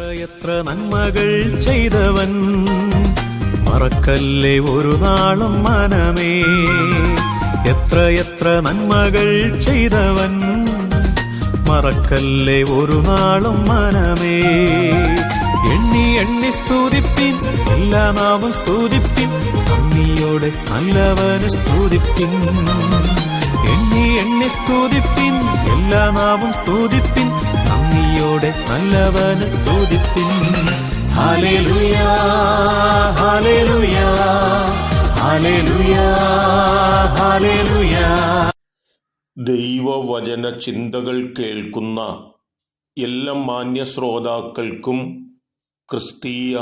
എത്രയെത്ര നന്മകൾ ചെയ്തവൻ. മറക്കല്ലേ ഒരു നാളും മനമേ. എത്രയെത്ര നന്മകൾ ചെയ്തവൻ. മറക്കല്ലേ ഒരു നാളും മനമേ. എണ്ണി എണ്ണി സ്തുതിപ്പിൻ എല്ലാ നാവും സ്തുതിപ്പിൻ. നന്ദിയോടെ നല്ലവന് സ്തുതിപ്പിൻ. എണ്ണി എണ്ണി സ്തുതിപ്പിൻ എല്ലാ നാവും സ്തുതിപ്പിൻ. നന്ദിയോടെ നല്ലവന് സ്തുതിപ്പിൻ. ഹാലേലുയാ ഹാലേലുയാ ഹാലേലുയാ ഹാലേലുയാ. ദൈവവചന ചിന്തകൾ കേൾക്കുന്ന എല്ലാ മാന്യ ശ്രോതാക്കൾക്കും ക്രിസ്തീയ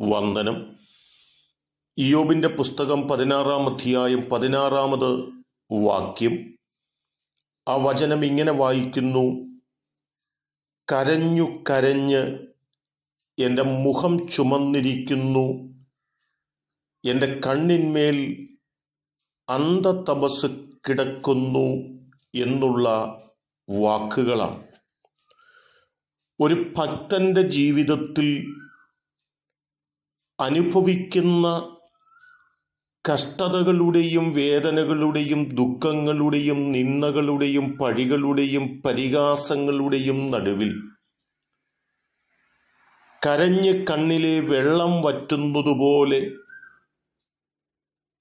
വന്ദനം. ഇയോബിന്റെ പുസ്തകം പതിനാറാം അധ്യായം പതിനാറാമത് വാക്യം. ആ വചനം ഇങ്ങനെ വായിക്കുന്നു. കരഞ്ഞു കരഞ്ഞ് എന്റെ മുഖം ചുമന്നിരിക്കുന്നു. എന്റെ കണ്ണിന്മേൽ അന്ധതപസ് കിടക്കുന്നു എന്നുള്ള വാക്കുകളാണ്. ഒരു ഭക്തന്റെ ജീവിതത്തിൽ അനുഭവിക്കുന്ന കഷ്ടതകളുടെയും വേദനകളുടെയും ദുഃഖങ്ങളുടെയും നിന്ദകളുടെയും പഴികളുടെയും പരിഹാസങ്ങളുടെയും നടുവിൽ കരഞ്ഞ് കണ്ണിലെ വെള്ളം വറ്റുന്നതുപോലെ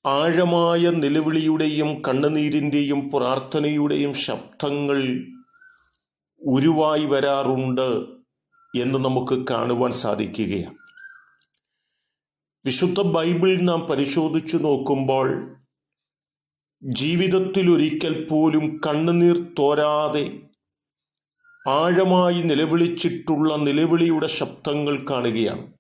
ആഴമായ നിലവിളിയുടെയും കണ്ണുനീരിന്റെയും പ്രാർത്ഥനയുടെയും ശബ്ദങ്ങൾ ഉരുവായി വരാറുണ്ട് എന്ന് നമുക്ക് കാണുവാൻ സാധിക്കുകയാണ്. വിശുദ്ധ ബൈബിൾ നാം പരിശോധിച്ചു നോക്കുമ്പോൾ ജീവിതത്തിൽ ഒരിക്കൽ പോലും കണ്ണുനീർ തോരാതെ ആഴമായി നിലവിളിച്ചിട്ടുള്ള നിലവിളിയുടെ ശബ്ദങ്ങൾ കാണുകയാണ്.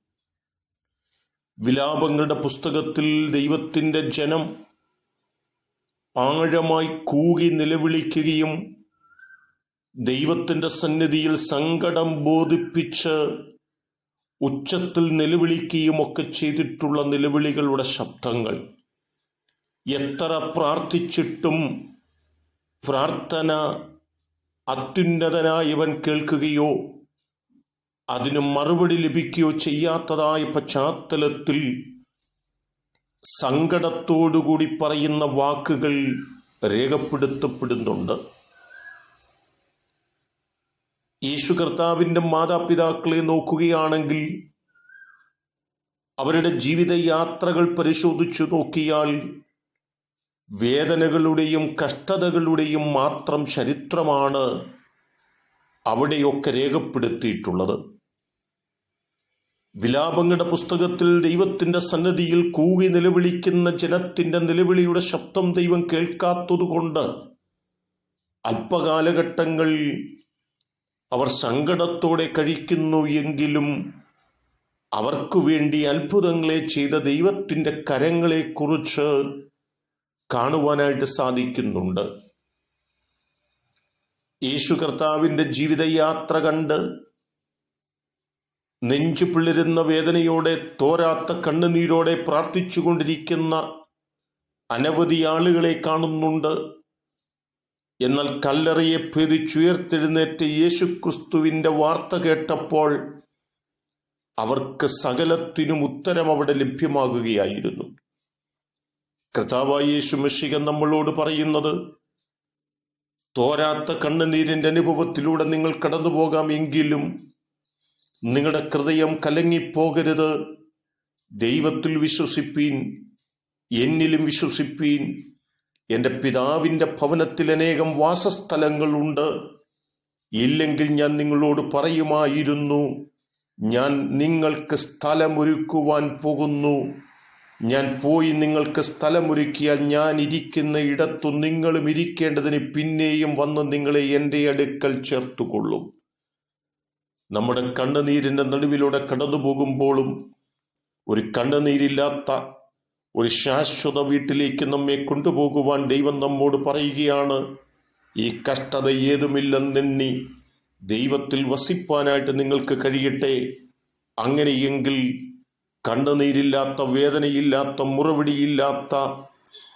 വിലാപങ്ങളുടെ പുസ്തകത്തിൽ ദൈവത്തിന്റെ ജനം ആഴമായി കൂകി നിലവിളിക്കുകയും ദൈവത്തിന്റെ സന്നിധിയിൽ സങ്കടം ബോധിപ്പിച്ച് ഉച്ചത്തിൽ നിലവിളിക്കുകയുമൊക്കെ ചെയ്തിട്ടുള്ള നിലവിളികളുടെ ശബ്ദങ്ങൾ. എത്ര പ്രാർത്ഥിച്ചിട്ടും പ്രാർത്ഥന അത്യുന്നതനായവൻ കേൾക്കുകയോ അതിന് മറുപടി ലഭിക്കുകയോ ചെയ്യാത്തതായ പശ്ചാത്തലത്തിൽ സങ്കടത്തോടുകൂടി പറയുന്ന വാക്കുകൾ രേഖപ്പെടുത്തപ്പെടുന്നുണ്ട്. യേശു കർത്താവിന്റെ മാതാപിതാക്കളെ നോക്കുകയാണെങ്കിൽ അവരുടെ ജീവിതയാത്രകൾ പരിശോധിച്ചു നോക്കിയാൽ വേദനകളുടെയും കഷ്ടതകളുടെയും മാത്രം ചരിത്രമാണ് അവിടെയൊക്കെ രേഖപ്പെടുത്തിയിട്ടുള്ളത്. വിലാപങ്ങളുടെ പുസ്തകത്തിൽ ദൈവത്തിന്റെ സന്നദ്ധിയിൽ കൂവി നിലവിളിക്കുന്ന ജനത്തിന്റെ നിലവിളിയുടെ ശബ്ദം ദൈവം കേൾക്കാത്തതുകൊണ്ട് അല്പകാലഘട്ടങ്ങൾ അവർ സങ്കടത്തോടെ കഴിക്കുന്നു എങ്കിലും അവർക്കു വേണ്ടി അത്ഭുതങ്ങളെ ചെയ്ത ദൈവത്തിന്റെ കരങ്ങളെക്കുറിച്ച് കാണുവാനായിട്ട് സാധിക്കുന്നുണ്ട്. യേശു കർത്താവിന്റെ ജീവിതയാത്ര കണ്ട് നെഞ്ചു പിളരുന്ന വേദനയോടെ തോരാത്ത കണ്ണുനീരോടെ പ്രാർത്ഥിച്ചുകൊണ്ടിരിക്കുന്ന അനവധി ആളുകളെ കാണുന്നുണ്ട്. എന്നാൽ കല്ലറയെ ഭേദിച്ചുയർത്തെഴുന്നേറ്റ് യേശുക്രിസ്തുവിന്റെ വാർത്ത കേട്ടപ്പോൾ അവർക്ക് സകലത്തിനും ഉത്തരം അവിടെ ലഭ്യമാകുകയായിരുന്നു. കർത്താവായ യേശു മെഷിക നമ്മളോട് പറയുന്നത് തോരാത്ത കണ്ണുനീരിന്റെ അനുഭവത്തിലൂടെ നിങ്ങൾ കടന്നു പോകാം എങ്കിലും നിങ്ങളുടെ ഹൃദയം കലങ്ങിപ്പോകരുത്. ദൈവത്തിൽ വിശ്വസിപ്പീൻ എന്നിലും വിശ്വസിപ്പീൻ എന്റെ പിതാവിന്റെ ഭവനത്തിൽ അനേകം വാസസ്ഥലങ്ങളുണ്ട് ഇല്ലെങ്കിൽ ഞാൻ നിങ്ങളോട് പറയുമായിരുന്നു ഞാൻ നിങ്ങൾക്ക് സ്ഥലമൊരുക്കുവാൻ പോകുന്നു. ഞാൻ പോയി നിങ്ങൾക്ക് സ്ഥലമൊരുക്കിയാൽ ഞാൻ ഇരിക്കുന്ന ഇടത്തു നിങ്ങളും ഇരിക്കേണ്ടതിന് പിന്നെയും വന്ന് നിങ്ങളെ എന്റെ അടുക്കൽ ചേർത്തുകൊള്ളും. നമ്മുടെ കണ്ണുനീരിന്റെ നടുവിലൂടെ കടന്നു പോകുമ്പോഴും ഒരു കണ്ണുനീരില്ലാത്ത ഒരു ശാശ്വത വീട്ടിലേക്ക് നമ്മെ കൊണ്ടുപോകുവാൻ ദൈവം നമ്മോട് പറയുകയാണ് ഈ കഷ്ടത ഏതുമില്ലെന്നെണ്ണി ദൈവത്തിൽ വസിപ്പാനായിട്ട് നിങ്ങൾക്ക് കഴിയട്ടെ. അങ്ങനെയെങ്കിൽ കണ്ണുനീരില്ലാത്ത വേദനയില്ലാത്ത മുറവിടിയില്ലാത്ത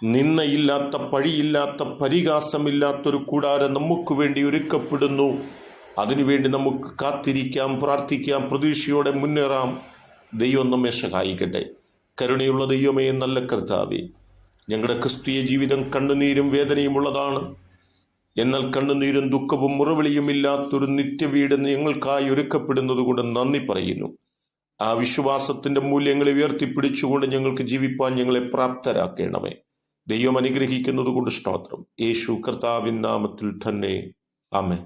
നിന്നയില്ലാത്ത പഴിയില്ലാത്ത പരിഹാസമില്ലാത്തൊരു കൂടാരം നമുക്ക് വേണ്ടി ഒരുക്കപ്പെടുന്നു. അതിനുവേണ്ടി നമുക്ക് കാത്തിരിക്കാം പ്രാർത്ഥിക്കാം പ്രതീക്ഷയോടെ മുന്നേറാം. ദൈവം നമ്മെ സഹായിക്കട്ടെ. കരുണയുള്ള ദൈവമേ നല്ല കർത്താവേ. ഞങ്ങളുടെ ക്രിസ്തീയ ജീവിതം കണ്ണുനീരും വേദനയുമുള്ളതാണ്. എന്നാൽ കണ്ണുനീരും ദുഃഖവും മുറവിളിയും ഇല്ലാത്തൊരു നിത്യവീട് ഞങ്ങൾക്കായി ഒരുക്കപ്പെടുന്നത് കൊണ്ട് നന്ദി പറയുന്നു. ആ വിശ്വാസത്തിന്റെ മൂല്യങ്ങളെ ഉയർത്തിപ്പിടിച്ചുകൊണ്ട് ഞങ്ങൾക്ക് ജീവിപ്പാൻ ഞങ്ങളെ പ്രാപ്തരാക്കണമേ. ദൈവം അനുഗ്രഹിക്കുന്നത് കൊണ്ട് സ്തോത്രം. യേശു കർത്താവിൻ നാമത്തിൽ തന്നെ. ആമേ